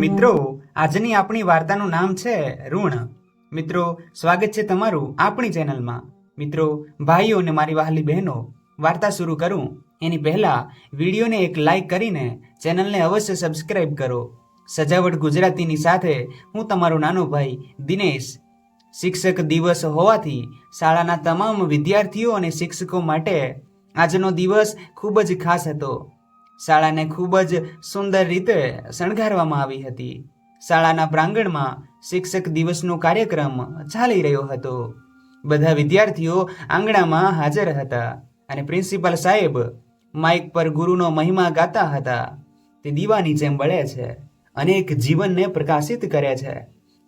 મિત્રો, આજની આપણી વાર્તાનું નામ છે ઋણ. મિત્રો, સ્વાગત છે તમારું આપણી ચેનલમાં. મિત્રો, ભાઈઓ અને મારી વહાલી બહેનો, વાર્તા શરૂ કરું. એની પહેલા વિડીયોને એક લાઈક કરીને ચેનલને અવશ્ય સબસ્ક્રાઇબ કરો. સજાવટ ગુજરાતીની સાથે હું તમારો નાનો ભાઈ દિનેશ. શિક્ષક દિવસ હોવાથી શાળાના તમામ વિદ્યાર્થીઓ અને શિક્ષકો માટે આજનો દિવસ ખૂબ જ ખાસ હતો. શાળાને ખૂબ જ સુંદર રીતે શણગારવામાં આવી હતી. શાળાના પ્રાંગણમાં શિક્ષક દિવસનો કાર્યક્રમ ચાલી રહ્યો હતો. બધા વિદ્યાર્થીઓ આંગણામાં હાજર હતા અને પ્રિન્સિપાલ સાહેબ માઇક પર ગુરુનો મહિમા ગાતા હતા. તે દીવાની જેમ બળે છે, અનેક જીવનને પ્રકાશિત કરે છે.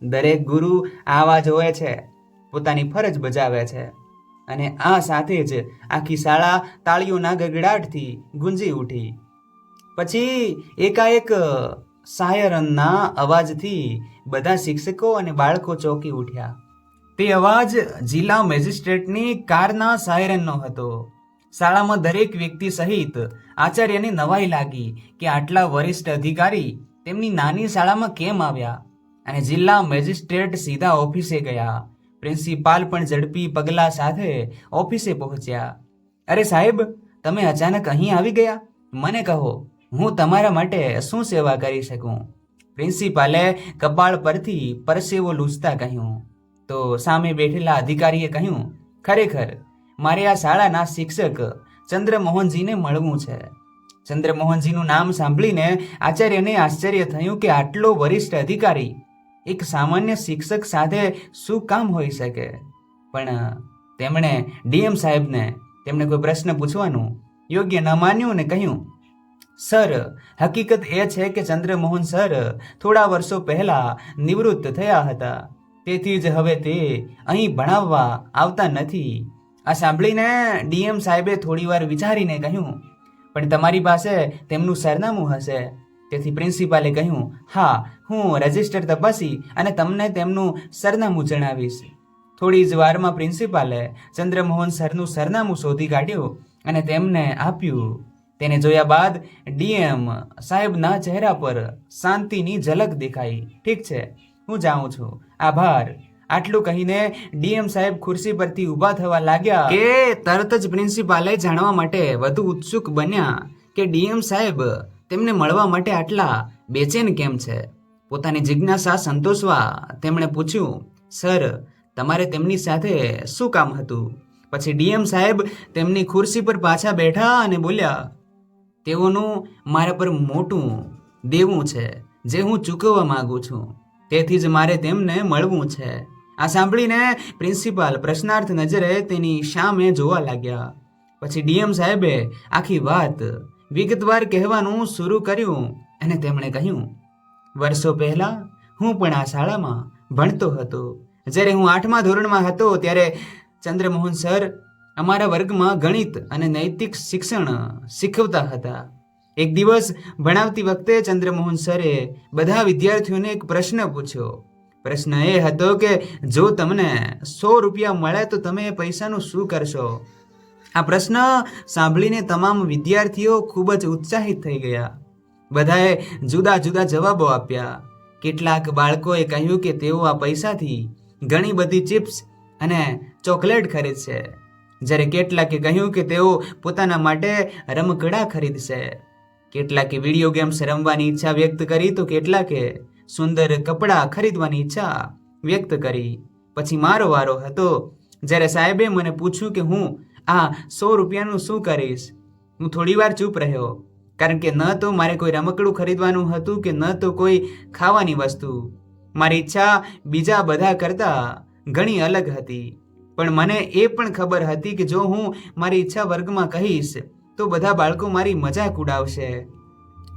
દરેક ગુરુ આવા જ હોય છે, પોતાની ફરજ બજાવે છે અને આ સાથે જ આખી શાળા તાળીઓના ગગડાટથી ગુંજી ઉઠી. પછી એકાએક સાયરનના અવાજથી બધા શિક્ષકો અને બાળકો ચોંકી ઉઠ્યા. તે અવાજ જિલ્લા મેજિસ્ટ્રેટની કારના સાયરનનો હતો. શાળામાં દરેક વ્યક્તિ સહિત આચાર્યને નવાઈ લાગી કે આટલા વરિષ્ઠ અધિકારી તેમની નાની શાળામાં કેમ આવ્યા? અને જિલ્લા મેજિસ્ટ્રેટ સીધા ઓફિસે ગયા. પ્રિન્સિપાલ પણ ઝડપી પગલા સાથે ઓફિસે પહોંચ્યા. અરે સાહેબ, તમે અચાનક અહીં આવી ગયા? મને કહો. હું તમારા માટે શું સેવા કરી શકું? પ્રિન્સિપાલે કપાળ પરથી પરસેવો લૂછતા કહ્યું. તો સામે બેઠેલા અધિકારીએ કહ્યું, ખરેખર, મારે આ શાળાના શિક્ષક ચંદ્રમોહનજીને મળવું છે. ચંદ્રમોહનજીનું નામ સાંભળીને આચાર્યને આશ્ચર્ય થયું કે આટલો વરિષ્ઠ અધિકારી એક સામાન્ય શિક્ષક સાથે શું કામ હોઈ શકે? પણ તેમણે ડીએમ સાહેબને તેમણે કોઈ પ્રશ્ન પૂછવાનું યોગ્ય ન માન્યું અને કહ્યું સર, હકીકત એ છે કે ચંદ્રમોહન સર થોડા વર્ષો પહેલા નિવૃત્ત થયા હતા. તેથી જ હવે તે અહીં ભણાવવા આવતા નથી. આ સાંભળીને ડીએમ સાહેબે થોડીવાર વિચારીને કહ્યું, પણ તમારી પાસે તેમનું સરનામું હશે. તેથી પ્રિન્સિપાલે કહ્યું, હા, હું રજિસ્ટર તપાસી અને તમને તેમનું સરનામું જણાવીશ. થોડી જ વારમાં પ્રિન્સિપાલે ચંદ્રમોહન સરનું સરનામું શોધી કાઢ્યું અને તેમને આપ્યું. તેને જોયા બાદ ડીએમ સાહેબના ચહેરા પર શાંતિની ઝલક દેખાઈ. ઠીક છે, હું જાઉં છું. આભાર. આટલું કહીને ડીએમ સાહેબ ખુરશી પરથી ઊભા થવા લાગ્યા કે તરત જ પ્રિન્સિપાલે જાણવા માટે વધુ ઉત્સુક બન્યા કે ડીએમ સાહેબ તેમને મળવા માટે આટલા બેચેન કેમ છે? પોતાની જિજ્ઞાસા સંતોષવા તેમણે પૂછ્યું, સર, તમારે તેમની સાથે શું કામ હતું? પછી ડીએમ સાહેબ તેમની ખુરશી પર પાછા બેઠા અને બોલ્યા તેઓનું મારા પર મોટું દેવું છે, જે હું ચૂકવવા માગું છું. તેથી જ મારે તેમને મળવું છે. આ સાંભળીને પ્રિન્સિપાલ પ્રશ્નાર્થ નજરે તેની સામે જોવા લાગ્યા. પછી ડીએમ સાહેબે આખી વાત વિગતવાર કહેવાનું શરૂ કર્યું અને તેમણે કહ્યું, વર્ષો પહેલાં હું પણ આ શાળામાં ભણતો હતો. જ્યારે હું આઠમા ધોરણમાં હતો ત્યારે ચંદ્રમોહન સર અમારા વર્ગમાં ગણિત અને નૈતિક શિક્ષણ શીખવતા હતા. એક દિવસ ભણાવતી વખતે ચંદ્રમોહન સરે બધા વિદ્યાર્થીઓને એક પ્રશ્ન પૂછ્યો. પ્રશ્ન એ હતો કે, જો તમને સો રૂપિયા મળે તો તમે એ પૈસાનું શું કરશો? આ પ્રશ્ન સાંભળીને તમામ વિદ્યાર્થીઓ ખૂબ જ ઉત્સાહિત થઈ ગયા. બધાએ જુદા જુદા જવાબો આપ્યા. કેટલાક બાળકોએ કહ્યું કે તેઓ આ પૈસાથી ઘણી બધી ચિપ્સ અને ચોકલેટ ખરીદશે. જ્યારે કેટલાકે કહ્યું કે તેઓ પોતાના માટે રમકડા ખરીદશે. કેટલાકે વીડિયો ગેમ્સ રમવાની ઈચ્છા વ્યક્ત કરી તો કેટલાકે સુંદર કપડાં ખરીદવાની ઈચ્છા વ્યક્ત કરી. પછી મારો વારો હતો, જ્યારે સાહેબે મને પૂછ્યું કે હું આ સો રૂપિયાનું શું કરીશ? હું થોડી વાર ચૂપ રહ્યો, કારણ કે ન તો મારે કોઈ રમકડું ખરીદવાનું હતું કે ન તો કોઈ ખાવાની વસ્તુ. મારી ઈચ્છા બીજા બધા કરતાં ઘણી અલગ હતી. પણ મને એ પણ ખબર હતી કે જો હું મારી ઈચ્છા વર્ગમાં કહીશ, તો બધા બાળકો મારી મજાક ઉડાવશે.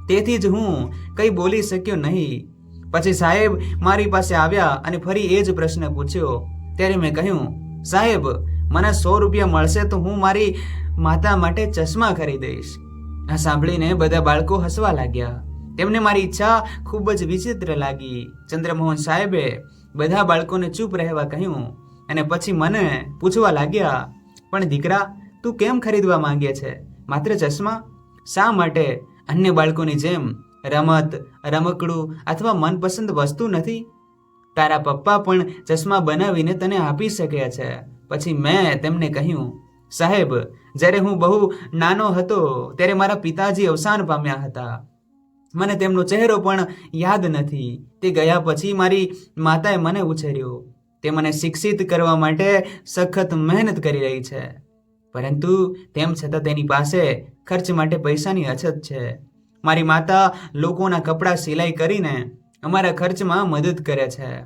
તેથી જ હું કંઈ બોલી શક્યો નહીં. પછી સાહેબ મારી પાસે આવ્યા અને ફરી એ જ પ્રશ્ન પૂછ્યો. ત્યારે મેં કહ્યું, સાહેબ, મને સો રૂપિયા મળશે તો હું મારી માતા માટે ચશ્મા ખરીદીશ આ સાંભળીને બધા બાળકો હસવા લાગ્યા. તેમને મારી ઈચ્છા ખૂબ જ વિચિત્ર લાગી. ચંદ્રમોહન સાહેબે બધા બાળકોને ચૂપ રહેવા કહ્યું અને પછી મને પૂછવા લાગ્યા, પણ દીકરા, તું કેમ ખરીદવા માંગે છે? માત્ર ચશ્મા? શા માટે? અન્ય બાળકોની જેમ રમત, રમકડું અથવા મનપસંદ વસ્તુ નથી? તારા પપ્પા પણ ચશ્મા બનાવીને તને આપી શકે છે. પછી મેં તેમને કહ્યું, સાહેબ, જ્યારે હું બહુ નાનો હતો, ત્યારે મારા પિતાજી અવસાન પામ્યા હતા. મને તેમનો ચહેરો પણ યાદ નથી. તે ગયા પછી મારી માતાએ મને ઉછેર્યો. તે મને શિક્ષિત કરવા માટે સખત મહેનત કરી રહી છે. પરંતુ તેમ છતાં તેની પાસે ખર્ચ માટે પૈસાની અછત છે. મારી માતા લોકોના કપડાં સિલાઈ કરીને અમારા ખર્ચમાં મદદ કરે છે.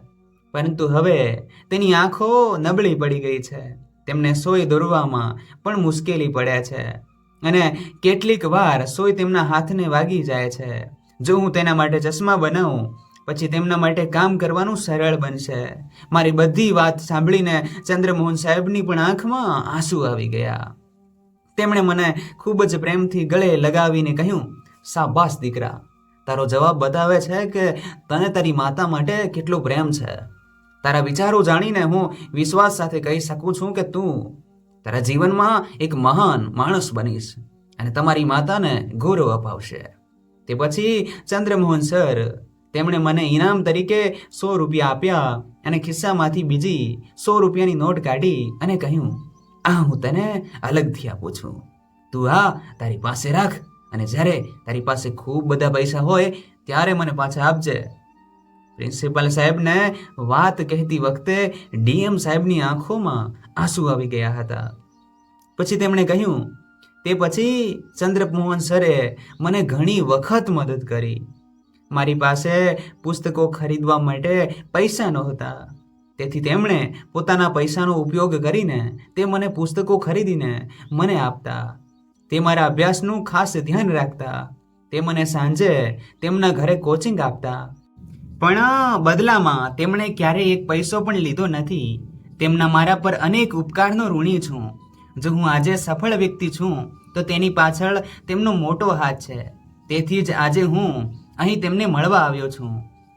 પરંતુ હવે તેની આંખો નબળી પડી ગઈ છે. તેમને સોય દોરવામાં પણ મુશ્કેલી પડે છે. અને કેટલીક વાર સોય તેમના હાથને વાગી જાય છે. જો હું તેના માટે ચશ્મા બનાવું પછી તેમના માટે કામ કરવાનું સરળ બનશે. મારી બધી વાત સાંભળીને ચંદ્રમોહન સાહેબની પણ આંખમાં આંસુ આવી ગયા. તેમણે મને ખૂબ જ પ્રેમથી ગળે લગાવીને કહ્યું, શાબાશ દીકરા, તારો જવાબ બતાવે છે કે તને તારી માતા માટે કેટલો પ્રેમ છે. તારા વિચારો જાણીને હું વિશ્વાસ સાથે કહી શકું છું કે તું તારા જીવનમાં એક મહાન માણસ બનીશ અને તમારી માતાને ગૌરવ અપાવશે. તે પછી ચંદ્રમોહન સર તેમણે મને ઇનામ તરીકે સો રૂપિયા આપ્યા અને ખિસ્સામાંથી બીજી સો રૂપિયાની નોટ કાઢી અને કહ્યું, આ હું તને અલગથી આપું છું. તું આ તારી પાસે રાખ અને જ્યારે તારી પાસે ખૂબ બધા પૈસા હોય ત્યારે મને પાછા આપજે. પ્રિન્સિપાલ સાહેબને વાત કહેતી વખતે ડીએમ સાહેબની આંખોમાં આંસુ આવી ગયા હતા. પછી તેમણે કહ્યું, તે પછી ચંદ્રમોહન સરે મને ઘણી વખત મદદ કરી. મારી પાસે પુસ્તકો ખરીદવા માટે પૈસા નહોતા. તેથી તેમણે પોતાના પૈસાનો ઉપયોગ કરીને તે મને પુસ્તકો ખરીદીને મને આપતા. તે મારા અભ્યાસનું ખાસ ધ્યાન રાખતા. તે મને સાંજે તેમના ઘરે કોચિંગ આપતા. પણ બદલામાં તેમણે ક્યારેય એક પૈસો પણ લીધો નથી. તેમના મારા પર અનેક ઉપકારનો ઋણી છું. જો હું આજે સફળ વ્યક્તિ છું, તો તેની પાછળ તેમનો મોટો હાથ છે. તેથી જ આજે હું અહીં તેમને મળવા આવ્યો છું,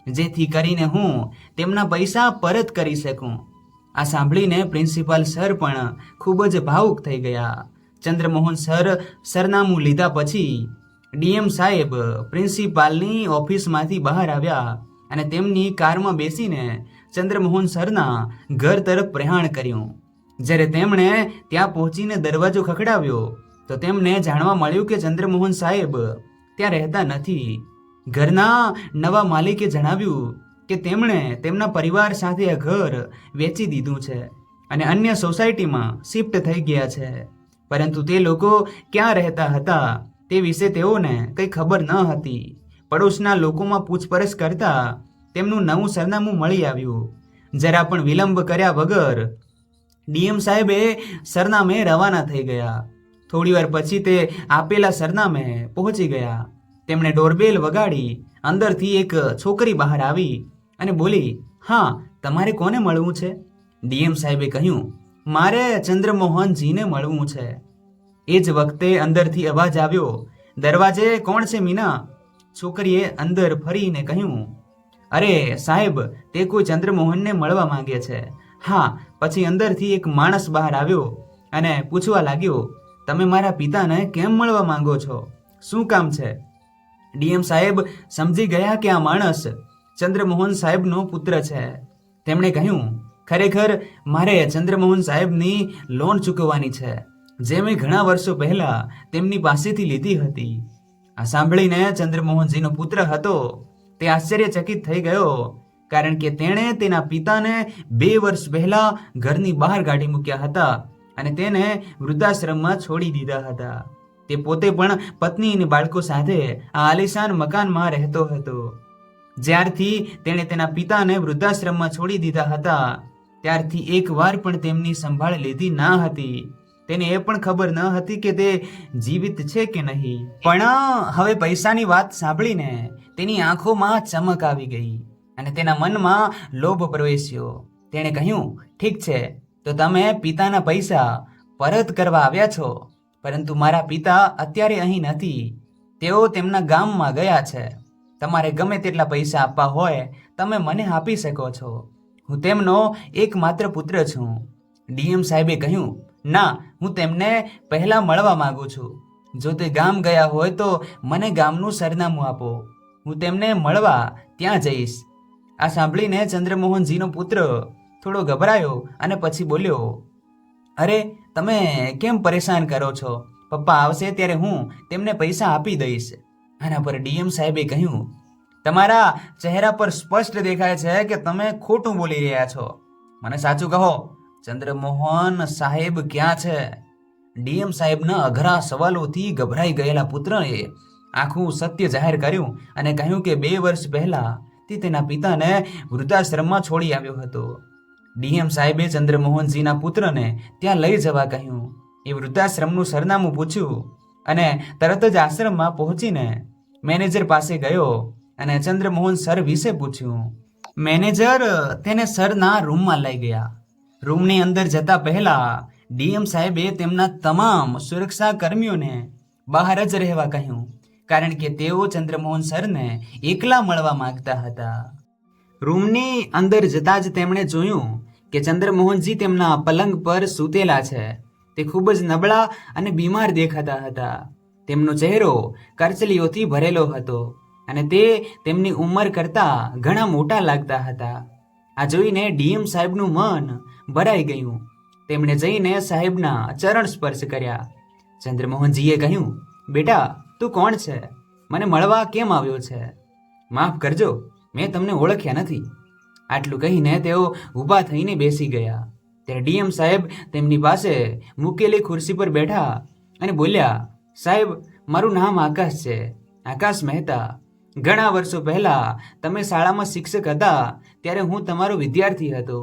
જેથી કરીને હું તેમના પૈસા પરત કરી શકું. આ સાંભળીને પ્રિન્સિપાલ સર પણ ખૂબ જ ભાવુક થઈ ગયા. ચંદ્રમોહન સર સરનામું લીધા પછી ડીએમ સાહેબ પ્રિન્સિપાલની ઓફિસમાંથી બહાર આવ્યા અને તેમની કારમાં બેસીને ચંદ્રમોહન સરના ઘર તરફ પ્રયાણ કર્યું. જ્યારે તેમણે ત્યાં પહોંચીને દરવાજો ખખડાવ્યો, તો તેમને જાણવા મળ્યું કે ચંદ્રમોહન સાહેબ ત્યાં રહેતા નથી. ઘરના નવા માલિકે જણાવ્યું કે તેમણે તેમના પરિવાર સાથે આ ઘર વેચી દીધું છે અને અન્ય સોસાયટીમાં શિફ્ટ થઈ ગયા છે. પરંતુ તે લોકો ક્યાં રહેતા હતા તે વિશે તેઓને કંઈ ખબર ન હતી. પડોશના લોકોમાં પૂછપરછ કરતા તેમનું નવું સરનામું મળી આવ્યું. જરા પણ વિલંબ કર્યા વગર ડીએમ સાહેબે સરનામે રવાના થઈ ગયા. થોડીવાર પછી તે આપેલા સરનામે પહોંચી ગયા. તેમણે ડોરબેલ વગાડી, અંદરથી એક છોકરી બહાર આવી અને બોલી, હા, તમારે કોને મળવું છે? ડીએમ સાહેબે કહ્યું, મારે ચંદ્રમોહનજીને મળવું છે. એ જ વખતે અંદરથી અવાજ આવ્યો, દરવાજે કોણ છે મીના? છોકરીએ અંદર ફરીને કહ્યું, અરે સાહેબ, તે કોઈ ચંદ્રમોહનને મળવા માંગે છે. હા, પછી અંદરથી એક માણસ બહાર આવ્યો અને પૂછવા લાગ્યો, તમે મારા પિતાને કેમ મળવા માંગો છો? શું કામ છે? ડીએમ સાહેબ સમજી ગયા કે આ માણસ ચંદ્રમોહન સાહેબનો પુત્ર છે. તેમણે કહ્યું, ખરેખર મારે ચંદ્રમોહન સાહેબની લોન ચૂકવવાની છે. જે મેં ઘણા વર્ષો પહેલા તેમની પાસેથી લીધી હતી. આ સાંભળીને ચંદ્રમોહનજીનો પુત્ર હતો. તે આશ્ચર્યચકિત થઈ ગયો, કારણ કે તેણે તેના પિતાને બે વર્ષ પહેલા ઘરની બહાર કાઢી મૂક્યા હતા અને તેને વૃદ્ધાશ્રમમાં છોડી દીધા હતા. તે પોતે પણ પત્ની અને બાળકો સાથે આ આલિશાન મકાનમાં રહેતો હતો. જ્યારથી તેણે તેના પિતાને વૃદ્ધાશ્રમમાં છોડી દીધા હતા, ત્યારથી એકવાર પણ તેમની સંભાળ લીધી ના હતી. તેને એ પણ ખબર ન હતી કે તે જીવિત છે કે નહીં. પણ હવે પૈસાની વાત સાંભળીને તેની આંખોમાં ચમક આવી ગઈ અને તેના મનમાં લોભ પ્રવેશ્યો. તેણે કહ્યું, ઠીક છે, તો તમે પિતાના પૈસા પરત કરવા આવ્યા છો. પરંતુ મારા પિતા અત્યારે અહીં નથી. તેઓ તેમના ગામમાં ગયા છે. તમારે ગમે તેટલા પૈસા આપવા હોય, તમે મને આપી શકો છો. હું તેમનો એકમાત્ર પુત્ર છું. ડીએમ સાહેબે કહ્યું, ના, હું તેમને પહેલા મળવા માગું છું. જો તે ગામ ગયા હોય તો મને ગામનું સરનામું આપો. હું તેમને મળવા ત્યાં જઈશ. આ સાંભળીને ચંદ્રમોહનજીનો પુત્ર થોડો ગભરાયો અને પછી બોલ્યો, અરે તમે કેમ પરેશાન કરો છો? પપ્પા આવશે ત્યારે હું તેમને પૈસા આપી દઈશ. આના પર ડીએમ સાહેબે કહ્યું, તમારા ચહેરા પર સ્પષ્ટ દેખાય છે કે તમે ખોટું બોલી રહ્યા છો. મને સાચું કહો, ચંદ્રમોહન સાહેબ ક્યાં છે? ડીએમ સાહેબના અઘરા સવાલોથી ગભરાઈ ગયેલા પુત્રએ આખું સત્ય જાહેર કર્યું અને કહ્યું કે બે વર્ષ પહેલા તે તેના પિતાને વૃદ્ધાશ્રમમાં છોડી આવ્યો હતો. ડીએમ સાહેબે ચંદ્રમોહનજીના પુત્રને ત્યાં લઈ જવા કહ્યું. એ વૃદ્ધાશ્રમનું સરનામું પૂછ્યું અને તરત જ આશ્રમમાં પહોંચીને મેનેજર પાસે ગયો અને ચંદ્રમોહન સર વિશે પૂછ્યું. મેનેજર તેને સરના રૂમમાં લઈ ગયા. રૂમની અંદર જતા પહેલા ડીએમ સાહેબે તેમના તમામ સુરક્ષા કર્મીઓને બહાર જ રહેવા કહ્યું, કારણ કે તેઓ ચંદ્રમોહન સરને એકલા મળવા માંગતા હતા. રૂમની અંદર જતા જ તેમણે જોયું કે ચંદ્રમોહનજી તેમના પલંગ પર સૂતેલા છે. તે ખૂબ જ નબળા અને બીમાર દેખાતા હતા. તેમનો ચહેરો કરચલીઓથી ભરેલો હતો અને તે તેમની ઉંમર કરતા ઘણા મોટા લાગતા હતા. આ જોઈને ડીએમ સાહેબનું મન ભરાઈ ગયું. તેમણે જઈને સાહેબના ચરણ સ્પર્શ કર્યા. ચંદ્રમોહનજીએ કહ્યું, બેટા, તું કોણ છે? મને મળવા કેમ આવ્યો છે? માફ કરજો, મેં તમને ઓળખ્યા નથી. આટલું કહીને તેઓ ઊભા થઈને બેસી ગયા. ત્યારે ડીએમ સાહેબ તેમની પાસે મૂકેલી ખુરશી પર બેઠા અને બોલ્યા, સાહેબ, મારું નામ આકાશ છે. આકાશ મહેતા. ઘણા વર્ષો પહેલા તમે શાળામાં શિક્ષક હતા, ત્યારે હું તમારો વિદ્યાર્થી હતો.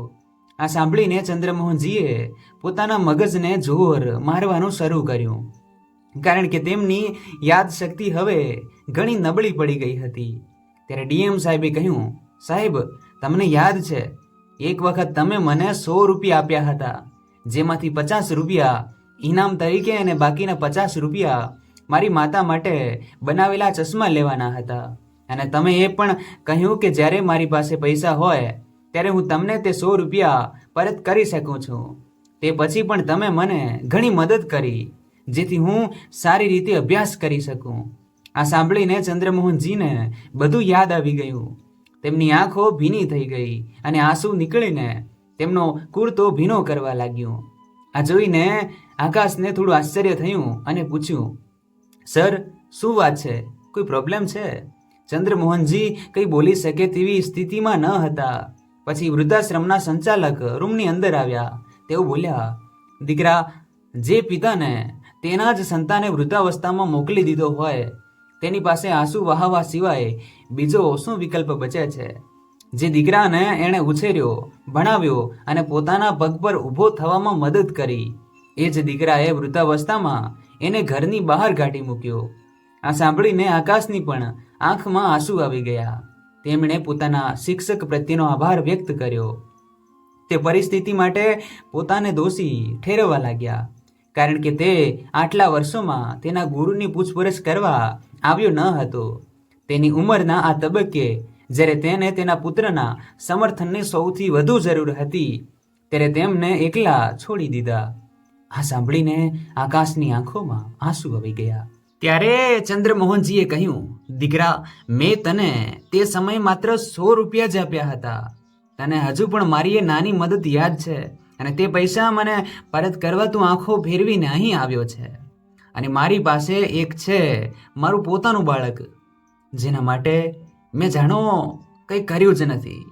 આ સાંભળીને ચંદ્રમોહનજીએ પોતાના મગજને જોર મારવાનું શરૂ કર્યું. કારણ કે તેમની યાદશક્તિ હવે ઘણી નબળી પડી ગઈ હતી. ત્યારે ડીએમ સાહેબે કહ્યું, સાહેબ તમને યાદ છે, એક વખત તમે મને સો રૂપિયા આપ્યા હતા, જેમાંથી પચાસ રૂપિયા ઇનામ તરીકે અને બાકીના પચાસ રૂપિયા મારી માતા માટે બનાવેલા ચશ્મા લેવાના હતા. અને તમે એ પણ કહ્યું કે જ્યારે મારી પાસે પૈસા હોય, ત્યારે હું તમને તે સો રૂપિયા પરત કરી શકું છું. તે પછી પણ તમે મને ઘણી મદદ કરી, જેથી હું સારી રીતે અભ્યાસ કરી શકું. આ સાંભળીને ચંદ્રમોહનજીને બધું યાદ આવી ગયું. તેમની આંખો ભીની થઈ ગઈ અને આંસુ નીકળીને તેમનો કુર્તો ભીનો કરવા લાગ્યો. આ જોઈને આકાશને થોડું આશ્ચર્ય થયું અને પૂછ્યું, સર, શું વાત છે? કોઈ પ્રોબ્લેમ છે? ચંદ્રમોહનજી કંઈ બોલી શકે તેવી સ્થિતિમાં ન હતા. પછી વૃદ્ધાશ્રમના સંચાલક રૂમની અંદર આવ્યા. તેઓ બોલ્યા, દીકરા, જે પિતાને તેના જ સંતાને વૃદ્ધાવસ્થામાં મોકલી દીધો હોય તેની પાસે આંસુ વહાવા સિવાય બીજો શું વિકલ્પ બચે છે? જે દીકરાને એણે ઉછેર્યો, ભણાવ્યો અને પોતાના પગ પર ઊભો થવામાં મદદ કરી. એ જ દીકરાએ વૃદ્ધાવસ્થામાં એને ઘરની બહાર કાઢી મૂક્યો. આ સાંભળીને આકાશની પણ આંખમાં આંસુ આવી ગયા. તેમણે પોતાના શિક્ષક પ્રત્યેનો આભાર વ્યક્ત કર્યો. તે પરિસ્થિતિ માટે પોતાને દોષી ઠેરવવા લાગ્યા. કારણ કે તે આટલા વર્ષોમાં તેના ગુરુની પૂછપરછ કરવા આવ્યો ન હતો. તેની ઉંમરના આ તબક્કે જ્યારે તેને તેના પુત્રના સમર્થનની સૌથી વધુ જરૂર હતી, ત્યારે તેમને એકલા છોડી દીધા. આ સાંભળીને આકાશની આંખોમાં આંસુ આવી ગયા. ત્યારે ચંદ્રમોહનજીએ કહ્યું, દીકરા, મેં તને તે સમયે માત્ર સો રૂપિયા જ આપ્યા હતા. તને હજુ પણ મારી એ નાની મદદ યાદ છે અને તે પૈસા મને પરત કરવા તું આંખો ફેરવીને અહીં આવ્યો છે. અને મારી પાસે એક છે, મારું પોતાનું બાળક, જેના માટે મેં જાણો કંઈ કર્યું જ નથી.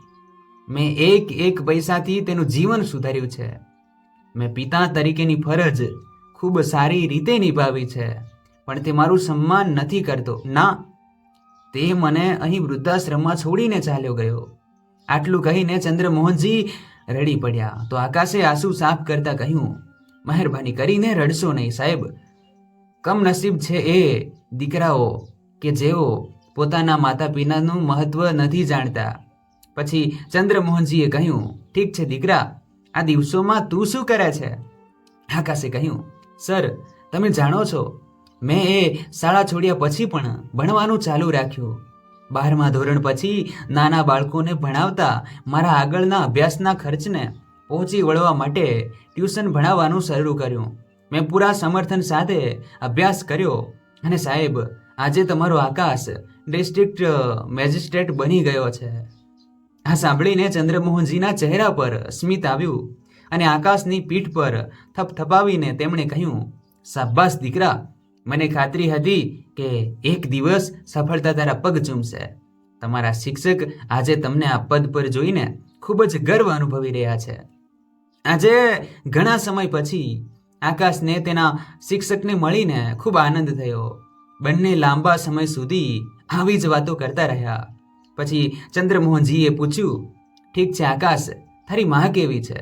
મેં એક એક પૈસાથી તેનું જીવન સુધાર્યું છે. મેં પિતા તરીકેની ફરજ ખૂબ સારી રીતે નિભાવી છે, પણ તે મારું સન્માન નથી કરતો. ના, તે મને અહીં વૃદ્ધાશ્રમમાં છોડીને ચાલ્યો ગયો. આટલું કહીને ચંદ્રમોહનજી રડી પડ્યા. તો આકાશે આંસુ સાફ કરતા કહ્યું, મહેરબાની કરીને રડશો નહીં સાહેબ. કમનસીબ છે એ દીકરાઓ કે જેઓ પોતાના માતા પિતાનું મહત્વ નથી જાણતા. પછી ચંદ્રમોહનજીએ કહ્યું, ઠીક છે દીકરા, આ દિવસોમાં તું શું કરે છે? આકાશે કહ્યું, સર, તમે જાણો છો, મેં એ શાળા છોડ્યા પછી પણ ભણવાનું ચાલુ રાખ્યું. બારમા ધોરણ પછી નાના બાળકોને ભણાવતા મારા આગળના અભ્યાસના ખર્ચને પહોંચી વળવા માટે ટ્યુશન ભણાવવાનું શરૂ કર્યું. મેં પૂરા સમર્થન સાથે અભ્યાસ કર્યો અને સાહેબ, આજે તમારો આકાશ ડિસ્ટ્રિક્ટ મેજિસ્ટ્રેટ બની ગયો છે. આ સાંભળીને ચંદ્રમોહનજીના ચહેરા પર સ્મિત આવ્યું અને આકાશની પીઠ પર થપથપાવીને તેમણે કહ્યું, સાબાસ દીકરા, મને ખાતરી હતી કે એક દિવસ સફળતા તારા પગ ચૂમશે. તમારા શિક્ષક આજે તમને આ પદ પર જોઈને ખૂબ જ ગર્વ અનુભવી રહ્યા છે. આજે ઘણા સમય પછી આકાશને તેના શિક્ષકને મળીને ખૂબ આનંદ થયો. બંને લાંબા સમય સુધી આવી જ વાતો કરતા રહ્યા. પછી ચંદ્રમોહનજીએ પૂછ્યું, ઠીક છે આકાશ, તારી માં કેવી છે?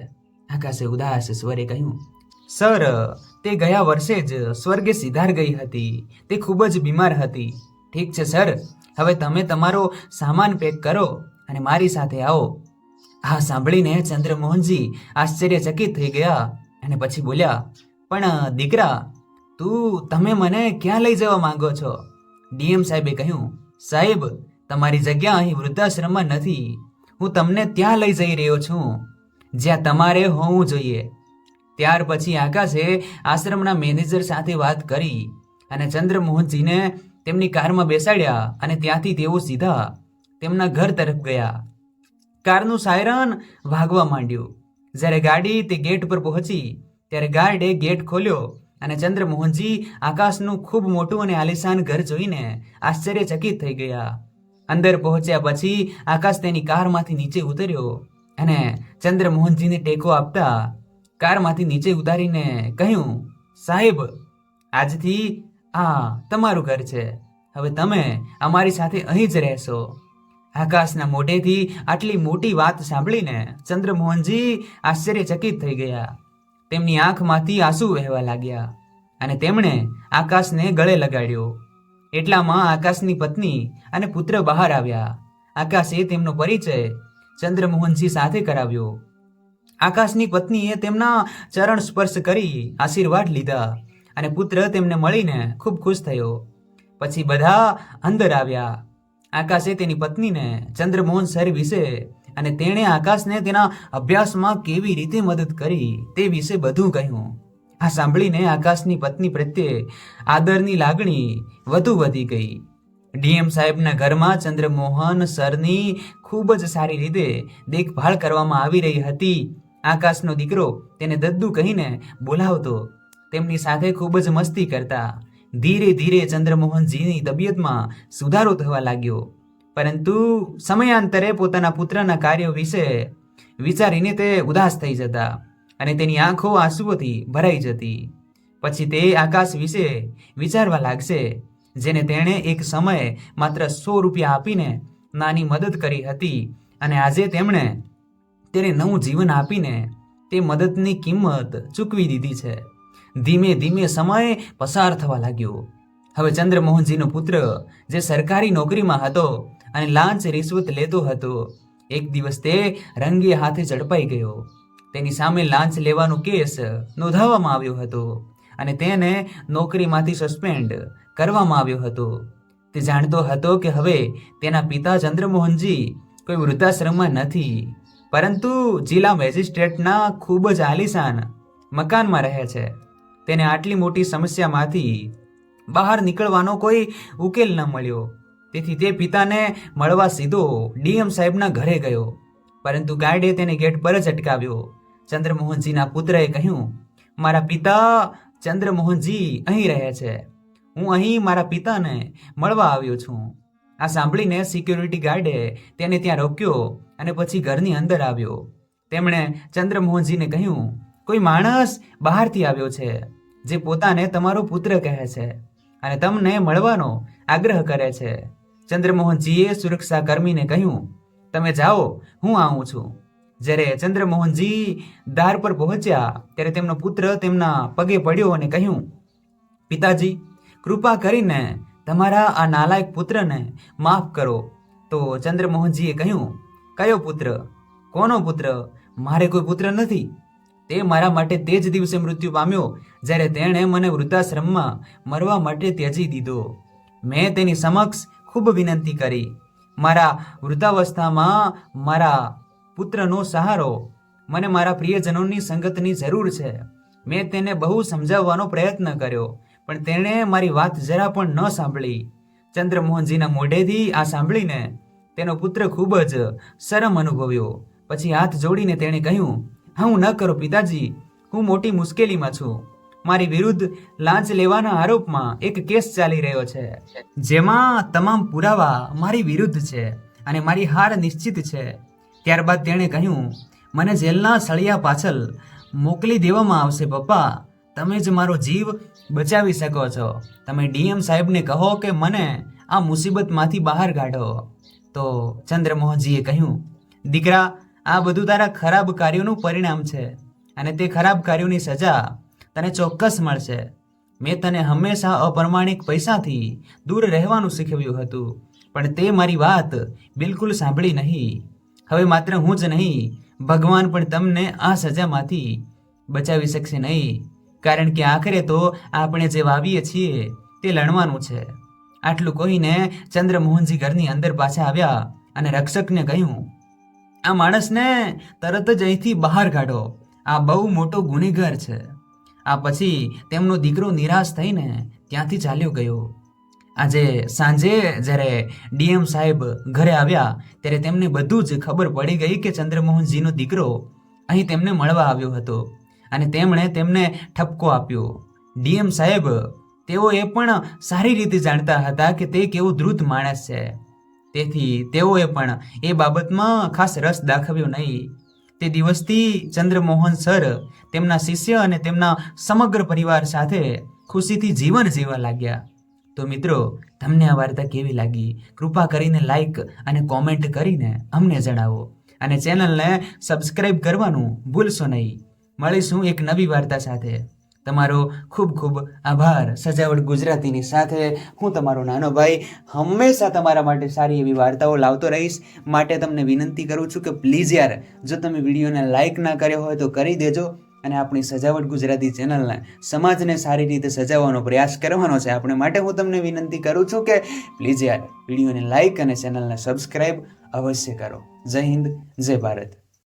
આકાશે ઉદાસ સ્વરે કહ્યું, સર, તે ગયા વર્ષે જ સ્વર્ગે સિધાર ગઈ હતી. તે ખૂબ જ બીમાર હતી. ઠીક છે સર, હવે તમે તમારો સામાન પેક કરો અને મારી સાથે આવો. આ સાંભળીને ચંદ્રમોહનજી આશ્ચર્યચકિત થઈ ગયા. અને પછી બોલ્યા, પણ દીકરા, તું, તમે મને ક્યાં લઈ જવા માંગો છો? ડીએમ સાહેબે કહ્યું, સાહેબ, તમારી જગ્યા અહીં વૃદ્ધાશ્રમમાં નથી. હું તમને ત્યાં લઈ જઈ રહ્યો છું, જ્યાં તમારે હોવું જોઈએ. ત્યાર પછી આકાશે આશ્રમના મેનેજર સાથે વાત કરી અને ચંદ્રમોહનજીને તેમની કારમાં બેસાડ્યા અને ત્યાંથી તેઓ સીધા તેમના ઘર તરફ ગયા. કારનું સાયરન વાગવા માંડ્યું. જ્યારે ગાડી તે ગેટ પર પહોંચી, ત્યારે ગાર્ડે ગેટ ખોલ્યો અને ચંદ્રમોહનજી આકાશનું ખૂબ મોટું અને આલિશાન ઘર જોઈને આશ્ચર્યચકિત થઈ ગયા. અંદર પહોંચ્યા પછી આકાશ તેની કારમાંથી નીચે ઉતર્યો અને ચંદ્રમોહનજીને ટેકો આપતા કારમાંથી નીચે ઉતારીને કહ્યું, સાહેબ, આજથી આ તમારું ઘર છે. હવે તમે અમારી સાથે અહીં જ રહેશો. આકાશના મોઢેથી આટલી મોટી વાત સાંભળીને ચંદ્રમોહનજી આશ્ચર્યચકિત થઈ ગયા. તેમની આંખમાંથી આંસુ વહેવા લાગ્યા અને તેમણે આકાશને ગળે લગાડ્યો. એટલામાં આકાશની પત્ની અને પુત્ર બહાર આવ્યા. આકાશે તેમનો પરિચય ચંદ્રમોહનજી સાથે કરાવ્યો. આકાશની પત્નીએ તેમના ચરણ સ્પર્શ કરી આશીર્વાદ લીધા અને પુત્ર તેમને મળીને ખૂબ ખુશ થયો. પછી બધા અંદર આવ્યા. આકાશે તેની પત્નીને ચંદ્રમોહન સર વિશે અને તેણે આકાશને તેના અભ્યાસમાં કેવી રીતે મદદ કરી તે વિશે બધું કહ્યું. આ સાંભળીને આકાશની પત્ની પ્રત્યે આદરની લાગણી વધુ વધી ગઈ. ડીએમ સાહેબના ઘરમાં ચંદ્રમોહન સરની ખૂબ જ સારી રીતે દેખભાળ કરવામાં આવી રહી હતી. આકાશનો દીકરો તેને દદ્દુ કહીને બોલાવતો તેમની સાથે ખૂબ જ મસ્તી કરતા ધીરે ધીરે ચંદ્રમોહનજીની તબિયતમાં સુધારો થવા લાગ્યો. પરંતુ સમયાંતરે પોતાના પુત્રના કાર્યો વિશે વિચારીને તે ઉદાસ થઈ જતા અને તેની આંખો આંસુઓથી ભરાઈ જતી. પછી તે આકાશ વિશે વિચારવા લાગશે, જેને તેણે એક સમયે માત્ર સો રૂપિયા આપીને નાની મદદ કરી હતી અને આજે તેમણે તેને નવું જીવન આપીને તે મદદની કિંમત ચૂકવી દીધી છે. ધીમે ધીમે સમય પસાર થવા લાગ્યો. હવે ચંદ્રમોહનજીનો પુત્ર, જે સરકારી નોકરીમાં હતો અને લાંચ રિશ્વત લેતો હતો, એક દિવસ તે રંગે હાથે ઝડપાઈ ગયો. તેની સામે લાંચ લેવાનો કેસ નોંધાવવામાં આવ્યો હતો અને તેને નોકરીમાંથી સસ્પેન્ડ કરવામાં આવ્યો હતો. તે જાણતો હતો કે હવે તેના પિતા ચંદ્રમોહનજી કોઈ વૃદ્ધાશ્રમમાં નથી, પરંતુ જિલ્લા મેજિસ્ટ્રેટના ખૂબ જ આલિશાન મકાનમાં રહે છે. તેને આટલી મોટી સમસ્યામાંથી બહાર નીકળવાનો કોઈ ઉકેલ ન મળ્યો. તેથી તે પિતાને મળવા સીધો ડીએમ સાહેબના ઘરે ગયો. પરંતુ ગાર્ડે તેને ગેટ પર જ અટકાવ્યો. ચંદ્રમોહનજીના પુત્રએ કહ્યું, મારા પિતા ચંદ્રમોહનજી અહીં રહે છે. હું અહીં મારા પિતાને મળવા આવ્યો છું. આ સાંભળીને સિક્યોરિટી ગાર્ડે તેને ત્યાં રોક્યો અને પછી ઘરની અંદર આવ્યો. તેમણે ચંદ્રમોહનજીને કહ્યું કોઈ માણસ બહારથી આવ્યો છે, જે પોતાને તમારો પુત્ર કહે છે અને તમને મળવાનો આગ્રહ કરે છે. ચંદ્રમોહનજીએ સુરક્ષા કર્મીને કહ્યું, તમે જાઓ, હું આવું છું. જ્યારે ચંદ્રમોહનજી દાર પર પહોંચ્યા, ત્યારે તેમનો પુત્ર તેમના પગે પડ્યો અને કહ્યું, પિતાજી, કૃપા કરીને તમારા આ નાલાયક પુત્રને માફ કરો. તો ચંદ્રમોહનજીએ કહ્યું, કયો પુત્ર? કોનો પુત્ર? મારે કોઈ પુત્ર નથી. તે મારા માટે તે જ દિવસે મૃત્યુ પામ્યો, જ્યારે તેણે મને વૃદ્ધાશ્રમમાં મરવા માટે ત્યજી દીધો. મેં તેની સમક્ષ ખૂબ વિનંતી કરી. મારા વૃદ્ધાવસ્થામાં મારા પુત્રનો સહારો, મને મારા પ્રિયજનોની સંગતની જરૂર છે. મેં તેને બહુ સમજાવવાનો પ્રયત્ન કર્યો, પણ તેણે મારી વાત જરા પણ ન સાંભળી. ચંદ્રમોહનજીના મોઢેથી આ સાંભળીને તેનો પુત્ર ખૂબ જ શરમ અનુભવ્યો. પછી હાથ જોડીને તેણે કહ્યું હા ન કરો પિતાજી, હું મોટી મુશ્કેલીમાં છું. મારી વિરુદ્ધ લાંચ લેવાના આરોપમાં એક કેસ ચાલી રહ્યો છે. જેમાં તમામ પુરાવા મારી વિરુદ્ધ છે અને મારી હાર નિશ્ચિત છે. ત્યારબાદ તેણે કહ્યું, મને જેલના સળિયા પાછળ મોકલી દેવામાં આવશે, પપ્પા. તમે જ મારો જીવ બચાવી શકો છો. તમે ડીએમ સાહેબને કહો કે મને આ મુસીબતમાંથી બહાર કાઢો. તો ચંદ્રમોહનજીએ કહ્યું, દીકરા આ બધું તારા ખરાબ કાર્યોનું પરિણામ છે અને તે ખરાબ કાર્યોની સજા તને ચોક્કસ મળશે. મેં તને હંમેશા અપ્રમાણિક પૈસાથી દૂર રહેવાનું શીખવ્યું હતું, પણ તે મારી વાત બિલકુલ સાંભળી નહીં. હવે માત્ર હું જ નહીં, ભગવાન પણ તમને આ સજામાંથી બચાવી શકશે નહીં, કારણ કે આખરે તો આપણે જે વાવીએ છીએ તે લણવાનું છે. આટલું કહીને ચંદ્રમોહનજી ઘરની અંદર પાછા આવ્યા અને રક્ષકને કહ્યું આ માણસને તરત જ અહીંથી બહાર કાઢો. આ બહુ મોટો ગુનેગાર છે. આ પછી તેમનો દીકરો નિરાશ થઈને ત્યાંથી ચાલ્યો ગયો. આજે સાંજે જ્યારે ડીએમ સાહેબ ઘરે આવ્યા, ત્યારે તેમને બધું જ ખબર પડી ગઈ કે ચંદ્રમોહનજીનો દીકરો અહીં તેમને મળવા આવ્યો હતો અને તેમણે તેમને ઠપકો આપ્યો. ડીએમ સાહેબ તેઓ એ પણ સારી રીતે જાણતા હતા કે તે કેવો દ્રુત માણસ છે. તેથી તેઓએ પણ એ બાબતમાં ખાસ રસ દાખવ્યો નહીં. તે દિવસથી ચંદ્રમોહન સર તેમના શિષ્ય અને તેમના સમગ્ર પરિવાર સાથે ખુશીથી જીવન જીવવા લાગ્યા. તો મિત્રો, તમને આ વાર્તા કેવી લાગી? કૃપા કરીને લાઈક અને કોમેન્ટ કરીને અમને જણાવો. અને ચેનલને સબસ્ક્રાઈબ કરવાનું ભૂલશો નહીં. મળીશું એક નવી વાર્તા સાથે. તમારો ખૂબ ખૂબ આભાર. સજાવટ ગુજરાતીની સાથે હું તમારો નાનો ભાઈ હંમેશા તમારા માટે સારી એવી વાર્તાઓ લાવતો રહીશ. માટે તમને વિનંતી કરું છું કે પ્લીઝ યાર, જો તમે વિડીયોને લાઈક ના કર્યો હોય તો કરી દેજો અને આપણી સજાવટ ગુજરાતી ચેનલને સમાજને સારી રીતે સજાવવાનો પ્રયાસ કરવાનો છે. આપણે માટે હું તમને વિનંતી કરું છું કે પ્લીઝ યાર, વિડીયોને લાઈક અને ચેનલને સબસ્ક્રાઈબ અવશ્ય કરો. જય હિન્દ, જય ભારત.